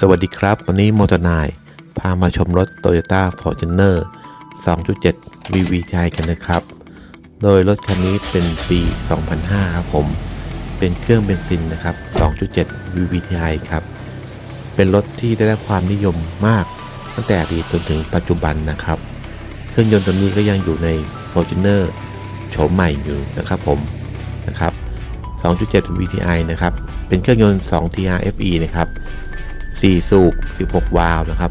สวัสดีครับ วันนี้โมอเตนายพามาชมรถ Toyota Fortuner 2.7 VVTi กันนะครับ โดยรถคันนี้เป็นปี 2005 ครับผม เป็นเครื่องเบนซินนะครับ 2.7 VVTi ครับ เป็นรถที่ได้รับความนิยมมากตั้งแต่อดีตจนถึงปัจจุบันนะครับ เครื่องยนต์ตัวนี้ก็ยังอยู่ใน Fortuner โฉมใหม่อยู่นะครับผมนะครับ 2.7 VTi นะครับ เป็นเครื่องยนต์ 2 TRFE นะครับ 4 สูบ 16 วาล์วนะครับ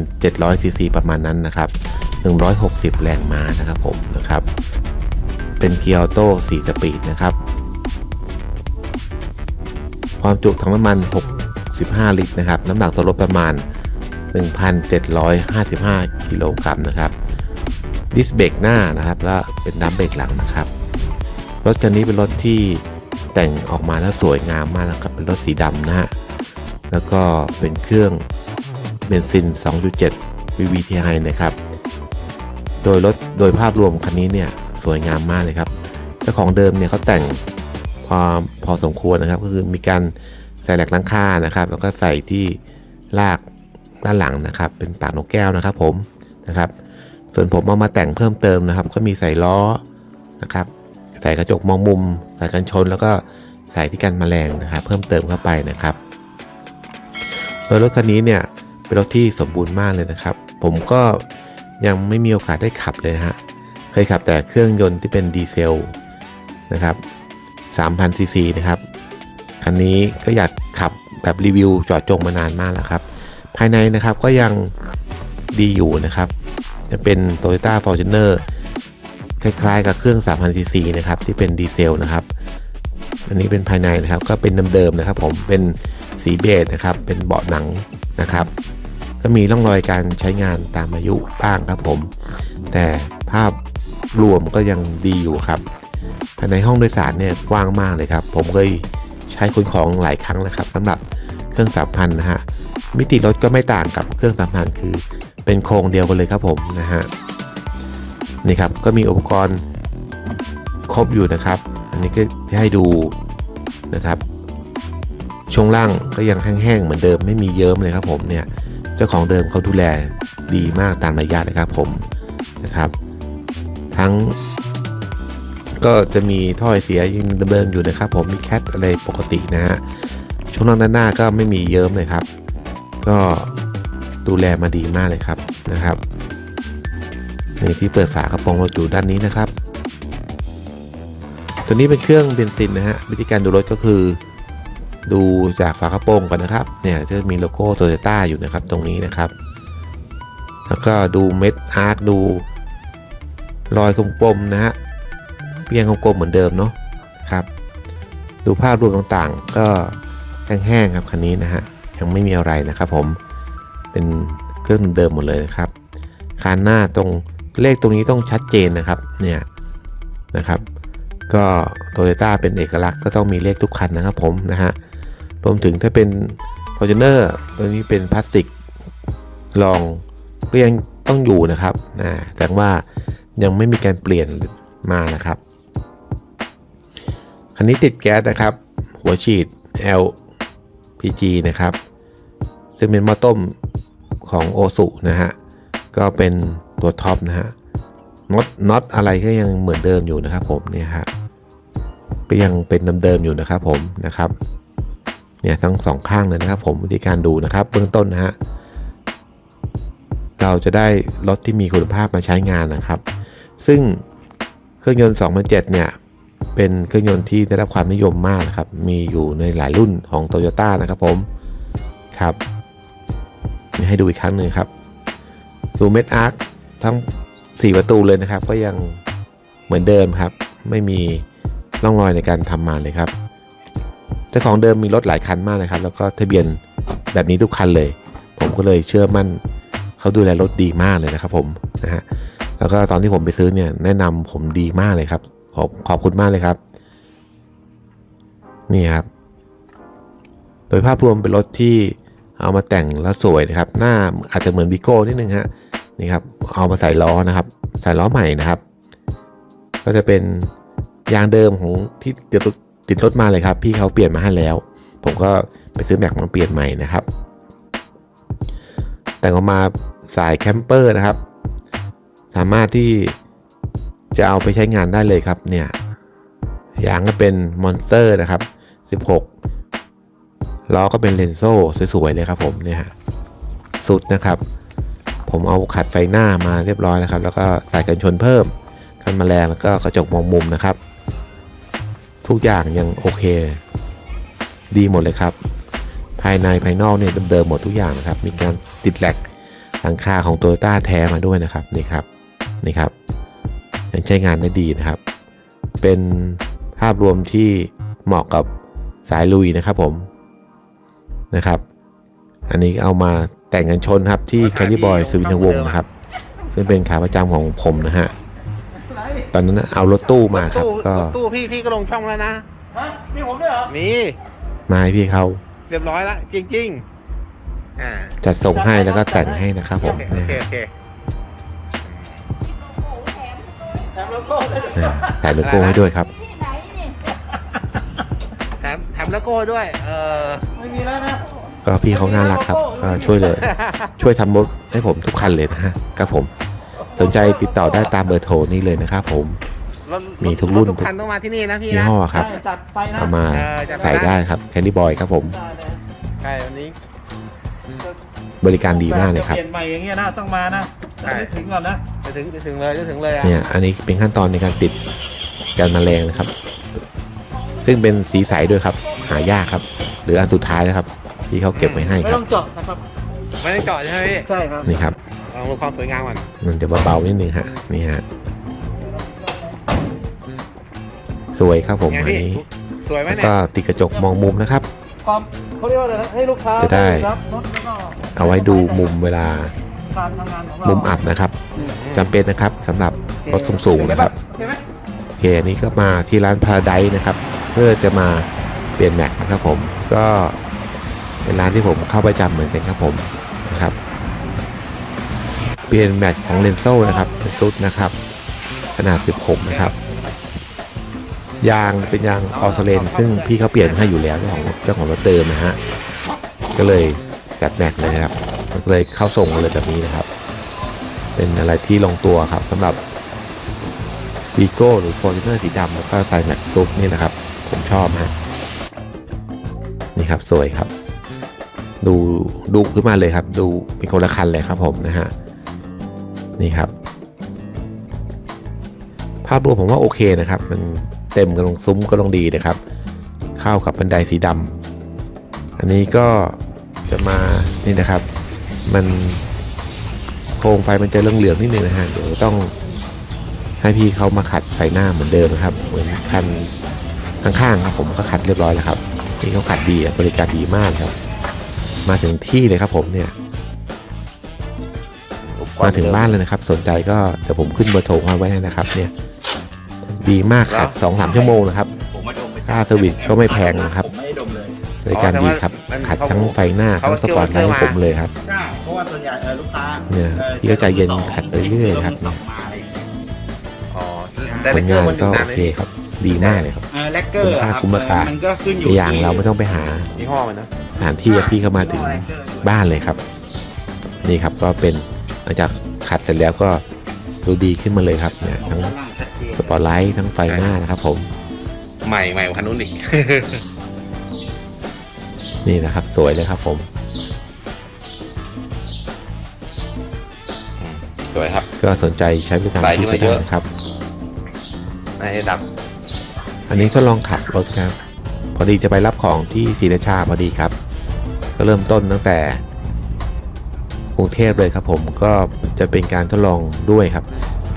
2,700ซีซีประมาณนั้นนะครับ 160 แรงม้านะครับผมนะครับ เป็นเกียร์ออโต้4สปีดนะครับ ความจุถังน้ำมัน 65 ลิตรนะครับ น้ำหนักตัวรถประมาณ 1,755 กิโลกรัมนะครับดิสเบรกหน้านะครับ แล้วเป็นดัมเบรกหลังนะครับ รถคันนี้เป็นรถที่แต่งออกมาแล้วสวยงามมากนะครับ เป็นรถสีดำนะฮะ แล้วก็เป็นเครื่องเบนซิน 2.7 VVTi นะครับ โดยรถโดยภาพรวมคันนี้เนี่ยสวยงามมากเลยครับเจ้าของเดิมเนี่ยเขาแต่งความพอสมควรนะครับ ก็คือมีการใส่แหลกลังคานะครับ แล้วก็ใส่ที่ลากด้านหลังนะครับ เป็นปากนกแก้วนะครับผมนะครับ ส่วนผมเอามาแต่งเพิ่มเติมนะครับ ก็มีใส่ล้อนะครับ ใส่กระจกมองมุม ใส่กันชน แล้วก็ใส่ที่กันแมลงนะครับ เพิ่มเติมเข้าไปนะครับ โดยรถคันนี้เนี่ยเป็นรถที่สมบูรณ์มากเลยนะครับ ผมก็ยังไม่มีโอกาสได้ขับเลยฮะ เคยขับแต่เครื่องยนต์ที่เป็นดีเซลนะครับ3,000ซีซีนะครับ คันนี้ก็อยากขับแบบรีวิวจอดจงมานานมากแล้วครับ ภายในนะครับก็ยังดีอยู่นะครับ จะเป็น Toyota Fortuner คล้ายๆ กับเครื่อง 3,000ซีซีนะครับที่เป็นดีเซลนะครับ อันนี้เป็นภายในนะครับก็เป็นเดิมๆนะครับ ผมเป็น สีเบจนะครับ เป็นเบาะหนังนะครับ ก็มีร่องรอยการใช้งานตามอายุบ้างครับผม แต่ภาพรวมก็ยังดีอยู่ครับภายในห้องโดยสารเนี่ยกว้างมากเลยครับ ผมเคยใช้ขนของหลายครั้งนะครับสำหรับเครื่อง3,000นะฮะมิติรถก็ไม่ต่างกับเครื่อง3,000คือเป็นโครงเดียวกันเลยครับผมนะฮะนี่ครับก็มีอุปกรณ์ครบอยู่นะครับ อันนี้ก็ให้ดูนะครับ ช่วงล่างก็ยังแห้งๆเหมือนเดิมไม่มีเยิ้มเลยครับผมเนี่ยเจ้าของเดิมเขาดูแลดีมากตามระยะเลยครับผมนะครับ ทั้ง ก็จะมีท่อไอเสียยังเดิมอยู่นะครับ ผมมีแคทอะไรปกตินะฮะช่วงล่างด้านหน้าก็ไม่มีเยิ้มเลยครับ ก็ดูแลมาดีมากเลยครับนะครับนี่ที่เปิดฝากระโปรงรถอยู่ด้านนี้นะครับ ตัวนี้เป็นเครื่องเบนซินนะฮะวิธีการดูรถก็คือ ดูจากฝากระโปรงก่อนนะครับ เนี่ยจะมีโลโก้โตโยต้าอยู่นะครับตรงนี้นะครับ แล้วก็ดูเม็ดอาร์คดูรอยกลมๆนะฮะเพียงกลมๆเหมือนเดิมเนาะครับ ดูภาพรวมต่างๆ ก็แห้งๆครับคันนี้นะฮะยังไม่มีอะไรนะครับ ผมเป็นเครื่องเดิมหมดเลยนะครับคานหน้าตรงเลขตรงนี้ต้องชัดเจนนะครับเนี่ยนะครับ ก็โตโยต้าเป็นเอกลักษณ์ก็ต้องมีเลขทุกคันนะครับผมนะฮะ รวมถึงถ้าเป็น Fortuner ตัวนี้เป็นพลาสติกรองก็ยังต้องอยู่นะครับนะแต่ว่ายังไม่มีการเปลี่ยนมานะครับ คันนี้ติดแก๊สนะครับ หัวฉีด LPG นะครับ ซึ่งเป็นหม้อต้มของโอสุนะฮะ ก็เป็นตัวท็อปนะฮะน็อตน็อตอะไรก็ยังเหมือนเดิมอยู่นะครับผมเนี่ยฮะก็ยังเป็นเดิมๆอยู่นะครับผมนะครับ เนี่ยทั้งสองข้างเลยนะครับผมวิธีการดูนะครับ เบื้องต้นนะฮะเราจะได้รถที่มีคุณภาพมาใช้งานนะครับ ซึ่งเครื่องยนต์ 2007 เนี่ย เป็นเครื่องยนต์ที่ได้รับความนิยมมากนะครับ มีอยู่ในหลายรุ่นของ t o y ยต้นะครับผม ครับ ให้ดูอีกครั้งหนึ่งครับ ดูเม็ดอาร์คทั้ง 4 ประตูเลยนะครับ ก็ยังเหมือนเดิมครับ ไม่มีร่องรอยในการทำมาเลยครับ เจ้าของเดิมมีรถหลายคันมากเลยครับ แล้วก็ทะเบียนแบบนี้ทุกคันเลย ผมก็เลยเชื่อมั่นเขาดูแลรถดีมากเลยนะครับผมนะฮะแล้วก็ตอนที่ผมไปซื้อเนี่ยแนะนำผมดีมากเลยครับขอบขอบคุณมากเลยครับ นี่ครับ โดยภาพรวมเป็นรถที่เอามาแต่งแล้วสวยนะครับ หน้าอาจจะเหมือนบิโก้นิดนึงฮะนี่ครับ เอามาใส่ล้อนะครับ ใส่ล้อใหม่นะครับ ก็จะเป็นยางเดิมของที่ ติดรถติดรถมาเลยครับ พี่เขาเปลี่ยนมาให้แล้ว ผมก็ไปซื้อแม็กมาเปลี่ยนใหม่นะครับ แต่งออกมาสายแคมเปอร์นะครับ สามารถที่จะเอาไปใช้งานได้เลยครับเนี่ยยางก็เป็นมอนสเตอร์นะครับ 16 ล้อก็เป็นเลนโซ่สวยๆเลยครับผมเนี่ยฮะสุดนะครับ ผมเอาขัดไฟหน้ามาเรียบร้อยนะครับ แล้วก็ใส่กันชนเพิ่ม กันแมลงแล้วก็กระจกมองมุมนะครับ ทุกอย่างยังโอเค ดีหมดเลยครับ ภายในภายนอกเนี่ยเดิมๆหมดทุกอย่างนะครับ มีการติดแหลกหลังคาของ t o y ต้าแท้มาด้วยนะครับนี่ครับนี่ครับยังใช้งานได้ดีนะครับ เป็นภาพรวมที่เหมาะกับสายลุยนะครับผมนะครับ อันนี้เอามาแต่งกันชนครับที่แคลิบอยสุวินทวงศ์นะครับ ซึ่งเป็นขาประจำของผมนะฮะ ตอนนั้นเอารถตู้มาครับ ตู้ก็รถตู้พี่พี่ก็ลงช่องแล้วนะฮะมีผมด้วยเหรอมีมาให้พี่เขาเรียบร้อยแล้วจริงๆอ่าจัดส่งให้แล้วก็แต่งให้นะครับผมโอเนี่ยเคโอเคแถมโลโก้ด้วยอ่าใส่โลโก้ให้ด้วยครับที่ไหนนี่แถมแถมโลโก้ด้วย เออไม่มีแล้วนะก็พี่เขาน่ารักครับก็ช่วยเลย ช่วยทำรถให้ผมทุกคันเลยนะฮะครับผม สนใจติดต่อได้ตามเบอร์โทรนี่เลยนะครับผม รถมีทุกรุ่นทุกคันต้องมาที่นี่นะพี่ยี่นะ ห้อครับใช่จัดไปนะเอามาเออจะใส่ได้ครับแคนดี้บอยครับผมได้เลยใช่วันนี้ บริการดีมากเลยครับ จะเปลี่ยนใหม่อย่างเงี้ยนะต้องมานะใช่ต้องนึกถึงก่อนนะจะถึงจะถึงเลยจะถึงเลยอะเนี่ยอันนี้เป็นขั้นตอนในการติดการแมลงนะครับ ซึ่งเป็นสีใสด้วยครับ หายากครับ หรืออันสุดท้ายนะครับ ที่เขาเก็บไว้ให้ไม่ครัต้บ องเจาะนะครับ ไม่ได้เจาะใช่ไหมพี่ใช่ครับนี่ครับลองดูความสวยงามก่อนมันจะเบาๆนิดนึงฮะนี่ฮะสวยครับผมไงอันพี่นี้สวยไหมแล้วเนี่ยก็ติดกระจกมองมุมนะครับ ความเขาเรียกว่าอะไรนะให้ลูกค้าจะได้ รับรถแล้วก็เอาไว้ดูมุมเวลาการทำงานของเรามุมอับนะครับจำเป็นนะครับสำหรับรถสูงๆนะครับเห็นไหมโอเคอันนี้ก็มาที่ร้านพาราไดนะครับ เพื่อจะมาเปลี่ยนแม็กนะครับผมก็เป็นร้านที่ผมเข้าประจำเหมือนกันครับผม นะครับ เปลี่ยนแม็กของเลนโซ่นะครับเป็นซุดนะครับ ขนาด 16 นะครับยางเป็นยางออสเเลนซึ่งพี่เขาเปลี่ยนให้อยู่แล้วเจ้าของเจ้าของรถเติมนะฮะก็เลยจัดแม็กเลยครับก็เลยเข้าส่งเลยแบบนี้นะครับ เป็นอะไรที่ลงตัวครับสำหรับวีโก้หรือ f o r t u n e r สีดำแล้วก็ใส่แม็กซุปนี่นะครับ ผมชอบฮะนี่ครับสวยครับ ดูดูขึ้นมาเลยครับ ดูเป็นคนละคันเลยครับผมนะฮะนี่ครับ ภาพรวมผมว่าโอเคนะครับ มันเต็มกำลังซุ้มก็ลงดีนะครับ เข้ากับบันไดสีดำอันนี้ก็จะมานี่นะครับ มันโครงไฟมันจะเหลืองๆนิดนึงนะฮะเดี๋ยวต้องให้พี่เขามาขัดไฟหน้าเหมือนเดิมนะครับ เหมือนคันข้างๆครับผมก็ขัดเรียบร้อยแล้วครับพี่เขาขัดดีอะบริการดีมากครับ มาถึงที่เลยครับผมเนี่ย มาถึงบ้านเลยนะครับ สนใจก็เดี๋ยวผมขึ้นเบอร์โทรไว้ให้นะครับ เนี่ย ดีมากขัดสองสามชั่วโมงนะครับผมมาดมไปค่าเซอร์วิสก็ไม่แพงนะครับผมไม่ได้ดมเลยบริการดีครับขัดทั้งไฟหน้าทั้งสปอร์ตไลท์ให้ผมเลยครับใช่เพราะว่าส่วนใหญ่เออลูกค้าเนี่ยออพี่ก็ใจเย็นขัดไปเรื่อยๆครับส่งมาอะไรอย่างเงี้ยอ๋อผลงานก็นโอเคครับ ดีมากเลยครับเออแลกเกอร์คุ้มค่าอะคุ้มราคา มันก็ขึ้นอยู่ตัวอย่างเราไม่ต้องไปหายี่ห้อมันนะสถานที่อะพี่เข้ามาถึงบ้านเลยครับ นี่ครับก็เป็นหลังจากขัดเสร็จแล้วก็ดูดีขึ้นมาเลยครับเนี่ยทั้งสปอตไลท์ทั้งไฟหน้านะครับ ผมใหม่ใหม่กว่าคันนู้นอีก นี่นะครับ สวยเลยครับ ผมสวยครับ ก็สนใจใช้บริการไฟที่ขึ้นไปมาเยได้อะนะครับในดับ อันนี้ก็ลองขับรถครับ พอดีจะไปรับของที่ศรีราชาพอดีครับ ก็เริ่มต้นตั้งแต่กรุงเทพเลยครับ ผมก็จะเป็นการทดลองด้วยครับ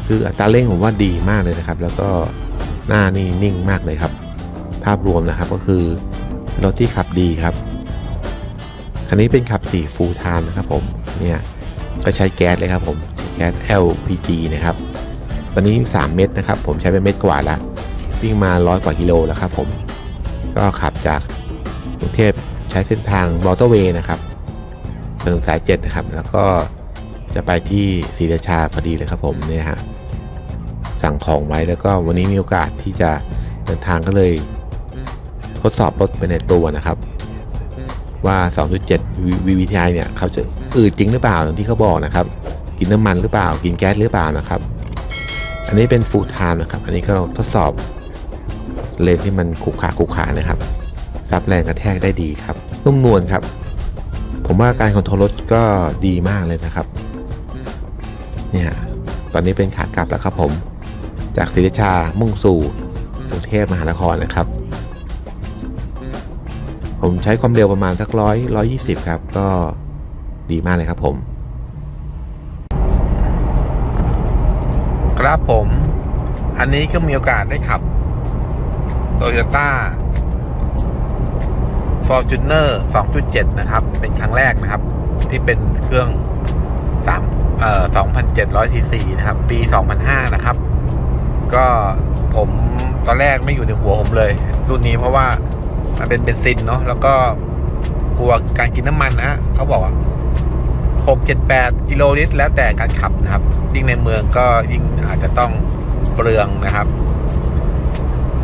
คืออัตราเร่งผมว่าดีมากเลยนะครับ แล้วก็หน้านี่นิ่งมากเลยครับ ภาพรวมนะครับก็คือรถที่ขับดีครับคันนี้เป็นขับสีฟูลไทม์นะครับผมเนี่ยก็ใช้แก๊สเลยครับผมแก๊ส LPG นะครับ ตอนนี้ 3 เม็ดนะครับ ผมใช้ไปเม็ดกว่าแล้ว วิ่งมาร้อยกว่ากิโลแล้วครับผมก็ขับจากกรุงเทพใช้เส้นทางมอเตอร์เวย์นะครับถนนสายเจ็ดนะครับ แล้วก็จะไปที่ศรีราชาพอดีเลยครับผมเนี่ยฮะสั่งของไว้แล้วก็วันนี้มีโอกาสที่จะเดินทางก็เลย ทดสอบรถไปในตัวนะครับ ว่า 2.7 VVTi เนี่ยเขาจะอืดจริงหรือเปล่าอย่างที่เขาบอกนะครับ กินน้ำมันหรือเปล่า กินแก๊สหรือเปล่านะครับ อันนี้เป็น full time นะครับ อันนี้ก็ทดสอบ เลนที่มันขรุขระขรุขระนะครับซับแรงกระแทกได้ดีครับนุ่มนวลครับ ผมว่าการคอนโทรลรถก็ดีมากเลยนะครับ เนี่ยตอนนี้เป็นขากลับแล้วครับผม จากศรีราชามุ่งสู่กรุงเทพมหานครนะครับ ผมใช้ความเร็วประมาณสักร้อยร้อยยี่สิบครับ ก็ดีมากเลยครับผม ครับผม อันนี้ก็มีโอกาสได้ขับ Toyota Fortuner 2.7 นะครับ เป็นครั้งแรกนะครับ ที่เป็นเครื่อง3เอ่อ2,700ซีซีนะครับ ปี 2005 นะครับ ก็ผมตอนแรกไม่อยู่ในหัวผมเลย รุ่นนี้เพราะว่ามันเป็นเบนซินเนาะแล้วก็กลัวการกินน้ำมันนะฮะเขาบอกว่า6 7 8 กิโลลิตร แล้วแต่การขับนะครับ ยิ่งในเมืองก็ยิ่งอาจจะต้องเปลืองนะครับ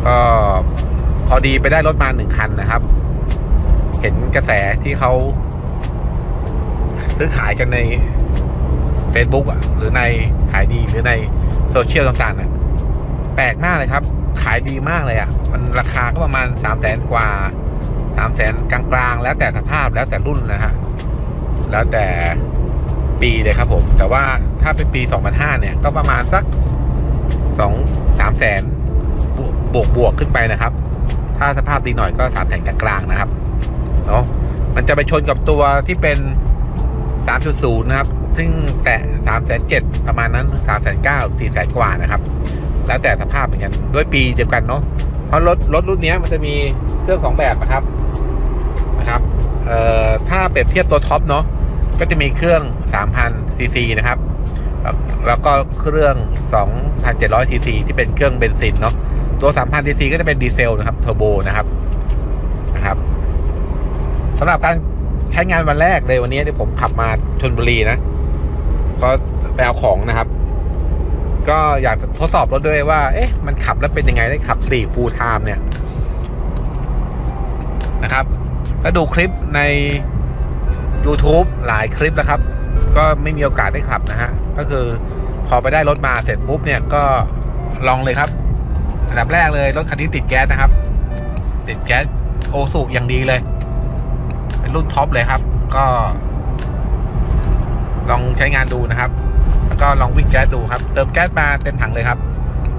ก็พอดีไปได้รถมาหนึ่งคันนะครับ เห็นกระแสที่เขาซื้อขายกันใน Facebook อะ หรือในขายดีหรือในโซเชียลต่างๆน่ะแปลกมากเลยครับ ขายดีมากเลยอะ มันราคาก็ประมาณสามแสนกว่าสามแสนกลางๆ แล้วแต่สภาพแล้วแต่รุ่นนะฮะ แล้วแต่ปีเลยครับผม แต่ว่าถ้าเป็นปี 2005 เนี่ย ก็ประมาณสัก 2 3แสน บวกบวกขึ้นไปนะครับ ถ้าสภาพดีหน่อยก็3แสนกลางๆนะครับเนาะมันจะไปชนกับตัวที่เป็น 3.0 นะครับ ซึ่งแตะ3แสน7ประมาณนั้น3แสน9 4แสนกว่านะครับ แล้วแต่สภาพเหมือนกัน ด้วยปีเดียวกันเนาะ เพราะรถรถรุ่นนี้มันจะมีเครื่องสองแบบนะครับ นะครับ เอ่อ ถ้าเปรียบเทียบตัวท็อปเนาะ ก็จะมีเครื่อง 3,000 ซีซีนะครับ แล้วแล้วก็เครื่อง 2,700 ซีซีที่เป็นเครื่องเบนซินเนาะ ตัว3,000ซีซีก็จะเป็นดีเซลนะครับเทอร์โบนะครับนะครับสำหรับการใช้งานวันแรกเลยวันนี้ที่ผมขับมาชนบุรีนะก็ไปเอาของนะครับ ก็อยากจะทดสอบรถด้วยว่า เอ๊ะ มันขับแล้วเป็นยังไงได้ขับ4 full time เนี่ยนะครับ ก็ดูคลิปใน YouTube หลายคลิปแล้วครับ ก็ไม่มีโอกาสได้ขับนะฮะ ก็คือพอไปได้รถมาเสร็จปุ๊บเนี่ยก็ลองเลยครับ อันดับแรกเลยรถคันนี้ติดแก๊สนะครับ ติดแก๊สโอสุอย่างดีเลย เป็นรุ่นท็อปเลยครับ ก็ ลองใช้งานดูนะครับ แล้วก็ลองวิ่งแก๊สดูครับ เติมแก๊สมาเต็มถังเลยครับ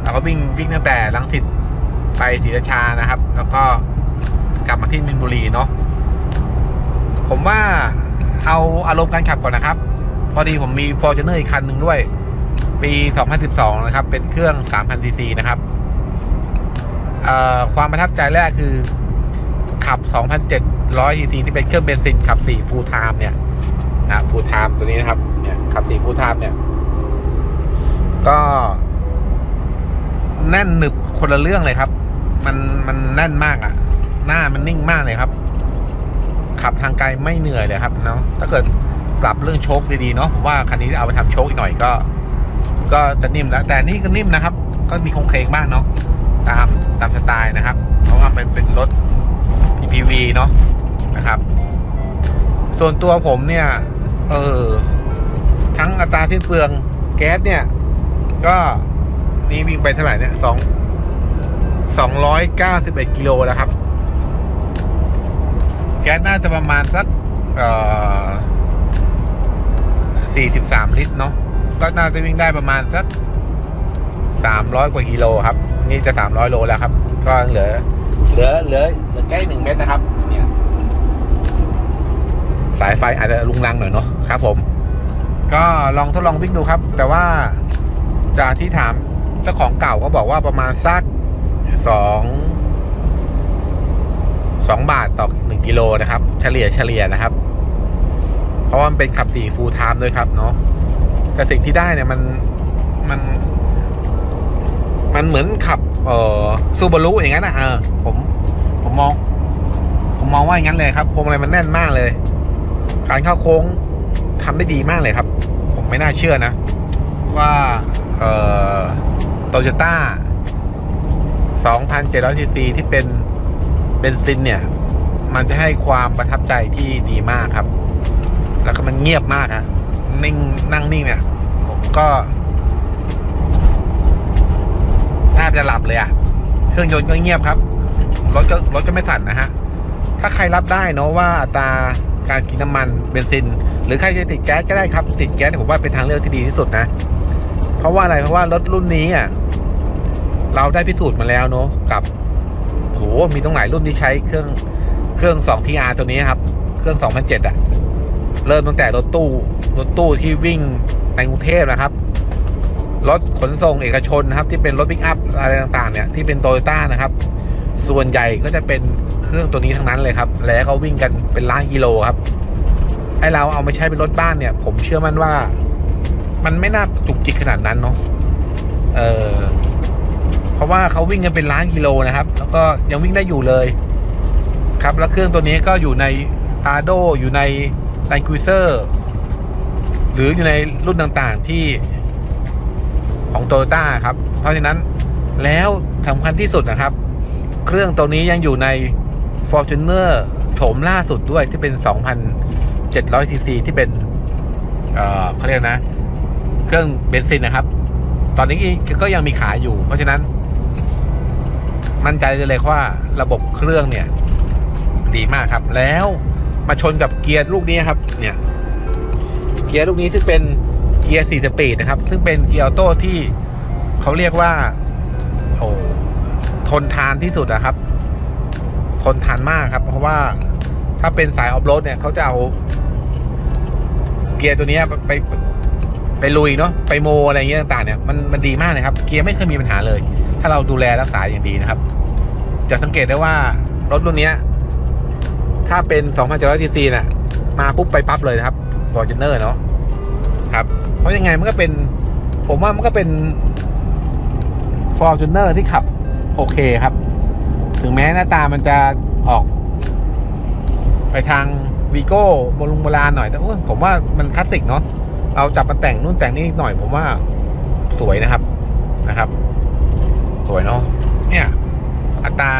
แล้วก็วิ่งวิ่งตั้งแต่ลังสิตไปศรีราชานะครับ แล้วก็กลับมาที่มินบุรีเนาะผมว่าเอาอารมณ์การขับก่อนนะครับ พอดีผมมี f o r t u n e r อีกคันหนึ่งด้วย ปี 2012 นะครับ เป็นเครื่อง 3,000ซีซีนะครับ ความประทับใจแรกคือขับ 2,700ซีซีที่เป็นเครื่องเบนซินขับ 4 full time เนี่ยนะ full time ตัวนี้นะครับ เนี่ยขับ4 full time เนี่ย ก็แน่นหนึบคนละเรื่องเลยครับ มันมันแน่นมากอะ่ะ หน้ามันนิ่งมากเลยครับ ขับทางไกลไม่เหนื่อยเลยครับเนาะถ้าเกิดปรับเรื่องโชคดีๆเนาะผมว่าคันนี้เอาไปทำโชคอีกหน่อยก็ ก็จะนิ่มแล้ว แต่นี่ก็นิ่มนะครับ ก็มีคงเคลงบ้างเนาะตาม ตามสไตล์นะครับ เพราะว่ามันเป็นรถ PPV เนาะนะครับ ส่วนตัวผมเนี่ย เออ ทั้งอัตราสิ้นเปลืองแก๊สเนี่ย ก็นี่วิ่งไปเท่าไหร่เนี่ยสองสองร้อยเก้าสิบเอ็ดกิโลแล้วครับ แก๊สน่าจะประมาณสักเอ่อสี่สิบสามลิตรเนาะก็น่าจะวิ่งได้ประมาณสัก สามร้อยกว่ากิโลครับ นี่จะสามร้อยโลแล้วครับ ก็เหลือ เหลือเหลือเหลือใกล้หนึ่งเมตรนะครับเนี่ยสายไฟอาจจะลุงลังหน่อยเนาะครับ ผม ก็ลองทดลองวิ่งดูครับ แต่ว่าจากที่ถามเจ้าของเก่าก็บอกว่าประมาณสักสองสองบาทต่อหนึ่งกิโลนะครับ เฉลี่ยเฉลี่ยนะครับ เพราะว่ามันเป็นขับสี่ฟูลไทม์ด้วยครับเนาะแต่สิ่งที่ได้เนี่ยมันมัน มันเหมือนขับ เอ่อซูบารุอย่างนั้นนะเออผมผมมอง ผมมองว่าอย่างนั้นเลยครับพวงมาลัยมันแน่นมากเลย การเข้าโค้งทำได้ดีมากเลยครับ ผมไม่น่าเชื่อนะ ว่าเอ่อโตโยต้า2,700ซีซีที่เป็นเบนซินเนี่ย มันจะให้ความประทับใจที่ดีมากครับ แล้วก็มันเงียบมากฮะนิ่งนั่งนิ่งเนี่ย ผมก็ บจะหลับเลยอะเครื่องยนต์ก็เงียบครับ รถก็รถก็ไม่สั่นนะฮะ ถ้าใครรับได้เนาะว่าตาการกินน้ำมันเบนซิน หรือใครจะติดแก๊สก็ได้ครับ ติดแก๊สเนี่ยผมว่าเป็นทางเลือกที่ดีที่สุดนะ เพราะว่าอะไรเพราะว่ารถรุ่นนี้อะเราได้พิสูจน์มาแล้วเนาะกับโหมีต้งหลายรุ่นที่ใช้เครื่องเครื่อง 2 TR ตัวนี้ครับ เครื่อง 2007 อะ เริ่มตั้งแต่รถตู้รถตู้ที่วิ่งในกรุงเทพนะครับ รถขนส่งเอกชนนะครับ ที่เป็นรถปิกอัพอะไรต่างๆเนี่ยที่เป็นโตโยต้านะครับ ส่วนใหญ่ก็จะเป็นเครื่องตัวนี้ทั้งนั้นเลยครับ แล้วก็วิ่งกันเป็นล้านกิโลครับไอเราเอามาใช้เป็นรถบ้านเนี่ย ผมเชื่อมั่นว่า มันไม่น่าจุกจิกขนาดนั้นเนาะเออเพราะว่าเขาวิ่งกันเป็นล้านกิโลนะครับ แล้วก็ยังวิ่งได้อยู่เลย ครับแล้วเครื่องตัวนี้ก็อยู่ใน p a d o อยู่ใน l a n d c r u i s e r หรืออยู่ในรุ่นต่างๆที่ ของ t o y ต้าครับ เพราะฉะนั้นแล้วสำคัญที่สุดนะครับ เครื่องตัวนี้ยังอยู่ใน Fortuner โฉมล่าสุดด้วยที่เป็น 2,700ซีซีที่เป็นเอ่อเขาเรียกนะ เครื่องเบนซินนะครับ ตอนนี้ก็ยังมีขายอยู่ เพราะฉะนั้น มั่นใจเลยว่าระบบเครื่องเนี่ย ดีมากครับ แล้วมาชนกับเกียร์ลูกนี้ครับ เนี่ย เกียร์ลูกนี้ซึ่งเป็น กียร์4สปีดนะครับ ซึ่งเป็นเกียร์ออโต้ที่เขาเรียกว่าโอ้ทนทานที่สุดอะครับ ทนทานมากครับ เพราะว่าถ้าเป็นสายออฟโรดเนี่ยเขาจะเอาเกียร์ตัวนี้ไปไปลุยเนาะไปโมอะไรเงี้ยต่างๆเนี่ยมันมันดีมากเลยครับ เกียร์ไม่เคยมีปัญหาเลย ถ้าเราดูแลรักษาอย่างดีนะครับ จะสังเกตได้ว่ารถรุ่นนี้ถ้าเป็น 2,700 cc น่ะ มาปุ๊บไปปั๊บเลยนะครับ Fortuner เนาะ ครับ เพราะยังไงมันก็เป็น ผมว่ามันก็เป็น Fortuner ที่ขับโอเคครับ ถึงแม้หน้าตามันจะออก ไปทางวีโก้โบลุงโบราณหน่อยแต่ผมว่ามันคลาสสิกเนาะเราจับมาแต่งนู่นแต่งนี่หน่อยผมว่าสวยนะครับนะครับ สวยเนาะเนี่ย อัตรา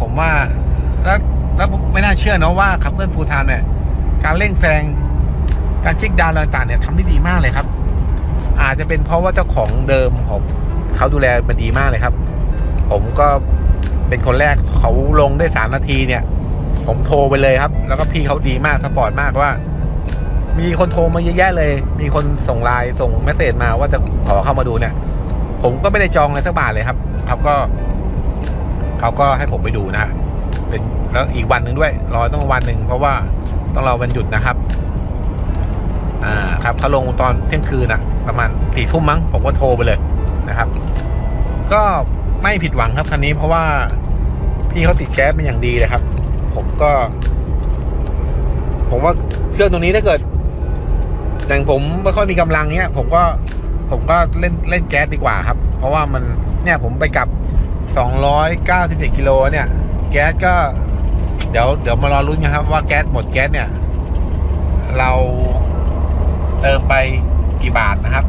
ผมว่าแล้วแล้วไม่น่าเชื่อเนาะว่าขับเคลื่อนฟูลไทม์เนี่ย การเร่งแซง การคลิกดาวน์ต่างๆเนี่ยทำได้ดีมากเลยครับ อาจจะเป็นเพราะว่าเจ้าของเดิมของเขาดูแลมันดีมากเลยครับ ผมก็เป็นคนแรกเขาลงได้สามนาทีเนี่ย ผมโทรไปเลยครับ แล้วก็พี่เขาดีมากสปอร์ตมากว่า มีคนโทรมาเยอะแยะเลย มีคนส่งไลน์ส่งเมสเซจมาว่าจะขอเข้ามาดูเนี่ย ผมก็ไม่ได้จองอะไรสักบาทเลยครับเขาก็เขาก็ให้ผมไปดูนะฮะเป็นแล้วอีกวันหนึ่งด้วยรอต้องวันหนึ่งเพราะว่าต้องรอวันหยุดนะครับ อ่าครับเขาลงตอนเที่ยงคืนนะประมาณสี่ทุ่มมั้งผมก็โทรไปเลยนะครับ ก็ไม่ผิดหวังครับคันนี้เพราะว่าพี่เขาติดแก๊สเป็นอย่างดีเลยครับ ผมก็ ผมว่าเครื่องตรงนี้ถ้าเกิดอย่างผมไม่ค่อยมีกำลังเนี้ย ผมก็ผมก็เล่นเล่นแก๊สดีกว่าครับ เพราะว่ามันเนี่ยผมไปกับ297กิโลเนี่ย แก๊สก็ เดี๋ยวเดี๋ยวมารอรุ้นกันครับว่าแก๊สหมดแก๊สเนี่ย เรา เติมไปกี่บาทนะครับ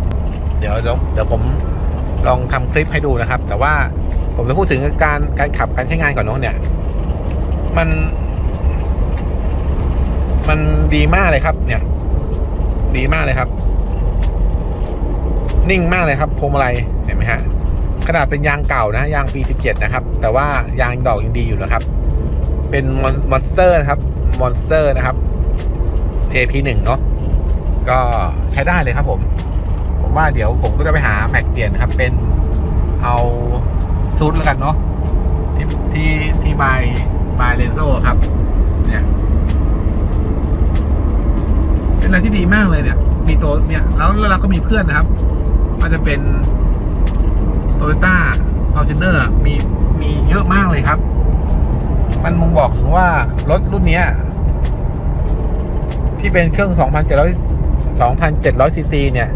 เดี๋ยวเดี๋ยวเดี๋ยวผมลองทำคลิปให้ดูนะครับ แต่ว่าผมจะพูดถึงการการขับการใช้งานก่อนเน้องเนี่ย มัน มันดีมากเลยครับ เนี่ย ดีมากเลยครับ นิ่งมากเลยครับพวงมาลัยเห็นไหมฮะขนาดเป็นยางเก่านะยางปี17นะครับ แต่ว่ายางดอกยังดีอยู่นะครับ เป็นมอนสเตอร์นะครับมอนสเตอร์นะครับ AP1 เนาะ ก็ใช้ได้เลยครับผม ผมว่าเดี๋ยวผมก็จะไปหาแม็กเปลี่ยนครับ เป็นเอาซูดแล้วกันเนาะที่ที่ที่บายบายเลนโซครับ เนี่ย เป็นอะไรที่ดีมากเลยเนี่ย มีตัวเนี่ย แล้วแล้วเราก็มีเพื่อนนะครับ มันจะเป็นโตโยต้าฟอร์จูเนอร์มีมีเยอะมากเลยครับ มันมุงบอกถึงว่ารถรุ่นนี้ที่เป็นเครื่อง 2,700 2,700ซีซีเนี่ย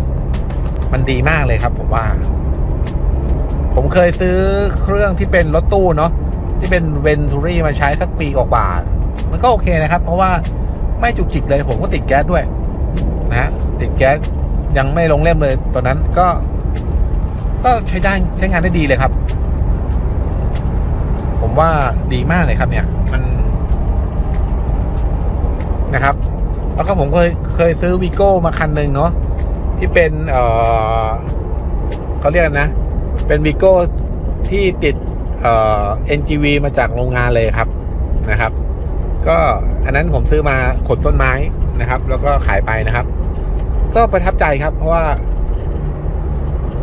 มันดีมากเลยครับผมว่า ผมเคยซื้อเครื่องที่เป็นรถตู้เนาะที่เป็นเวนทูรี่มาใช้สักปีกว่าๆมันก็โอเคนะครับ เพราะว่าไม่จุกจิกเลยผมก็ติดแก๊สด้วย นะฮะติดแก๊สยังไม่ลงเล่มเลยตอนนั้นก็ ก็ใช้ได้ใช้งานได้ดีเลยครับ ผมว่าดีมากเลยครับเนี่ย มันนะครับ แล้วก็ผมเคยเคยซื้อวีโก้มาคันหนึ่งเนาะที่เป็นเออเขาเรียกนะ เป็นวีโก้ที่ติดเอ่อ NGV มาจากโรงงานเลยครับนะครับ ก็อันนั้นผมซื้อมาขนต้นไม้นะครับ แล้วก็ขายไปนะครับ ก็ประทับใจครับเพราะว่า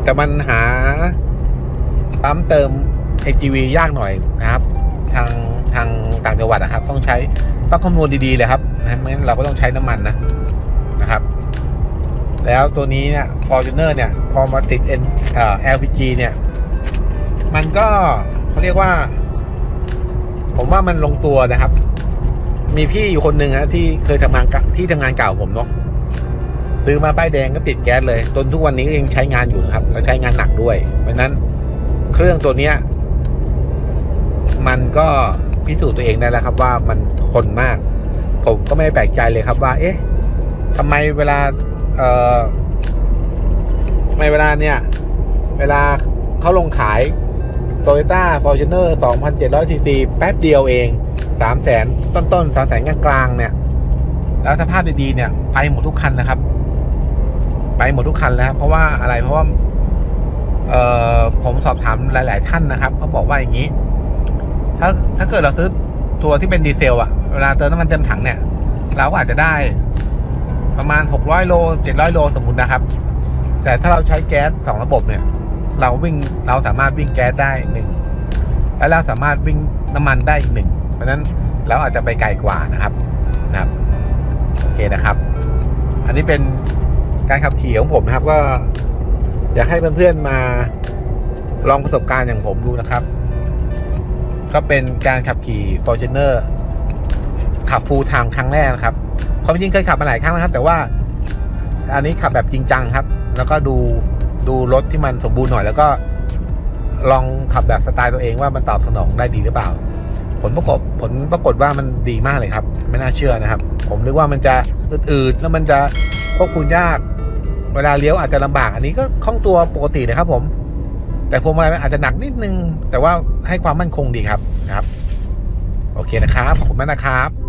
แต่มันหาปั๊มเติม NGV ยากหน่อยนะครับ ทางทางต่างจังหวัดนะครับ ต้องใช้ ต้องคำนวณดีๆเลยครับไม่งั้นเราก็ต้องใช้น้ำมันนะนะครับ แล้วตัวนี้เนี่ย Fortuner เนี่ย พอมาติด N เอ่อ LPG เนี่ย มันก็เขาเรียกว่า ผมว่ามันลงตัวนะครับ มีพี่อยู่คนหนึ่งฮะที่เคยทำงานที่ทำงานเก่าผมเนาะซื้อมาป้ายแดงก็ติดแก๊สเลยจนทุกวันนี้ก็ยังใช้งานอยู่นะครับแล้วใช้งานหนักด้วย เพราะฉะนั้นเครื่องตัวเนี้ยมันก็ พิสูจน์ตัวเองได้แล้วครับว่ามันทนมาก ผมก็ไม่แปลกใจเลยครับว่า เอ๊ะทำไมเวลาเอ่อทำไมเวลาเนี่ย เวลาเขาลงขาย Toyota Fortuner 2,700 cc แป๊บเดียวเอง3แสนต้นต้นๆ3แสนกลางๆเนี่ย แล้วสภาพดีๆเนี่ย ไปหมดทุกคันนะครับ ไปหมดทุกคันแล้ว เพราะว่าอะไรเพราะว่า เอ่อ ผมสอบถามหลาย ๆ ท่านนะครับเขาบอกว่าอย่างนี้ ถ้าถ้าเกิดเราซื้อตัวที่เป็นดีเซลอะเวลาเติมน้ำมันเต็มถังเนี่ย เราก็อาจจะได้ประมาณ 600 โล 700 โลสมมุตินะครับ แต่ถ้าเราใช้แก๊สสองระบบเนี่ย เราวิ่งเราสามารถวิ่งแก๊สได้หนึ่งแล้วเราสามารถวิ่งน้ำมันได้อีกหนึ่งเพราะนั้นเราอาจจะไปไกลกว่านะครับนะครับโอเคนะครับ อันนี้เป็นการขับขี่ของผมนะครับก็อยากให้เพื่อนๆมาลองประสบการณ์อย่างผมดูนะครับ ก็เป็นการขับขี่ Fortuner ขับฟูลทม์ครั้งแรกนะครับความจริงเคยขับมาหลายครั้งนะครับ แต่ว่าอันนี้ขับแบบจริงจังครับ แล้วก็ดูดูรถที่มันสมบูรณ์หน่อย แล้วก็ลองขับแบบสไตล์ตัวเองว่ามันตอบสนองได้ดีหรือเปล่า ผลประกอบผลปรากฏว่ามันดีมากเลยครับ ไม่น่าเชื่อนะครับ ผมนึกว่ามันจะอืดๆแล้วมันจะควบคุมยาก เวลาเลี้ยวอาจจะลำบาก อันนี้ก็คล่องตัวปกตินะครับผม แต่พวงมาลัยมันอาจจะหนักนิดนึง แต่ว่าให้ความมั่นคงดีครับนะครับ โอเคนะครับ ขอบคุณมากนะครับ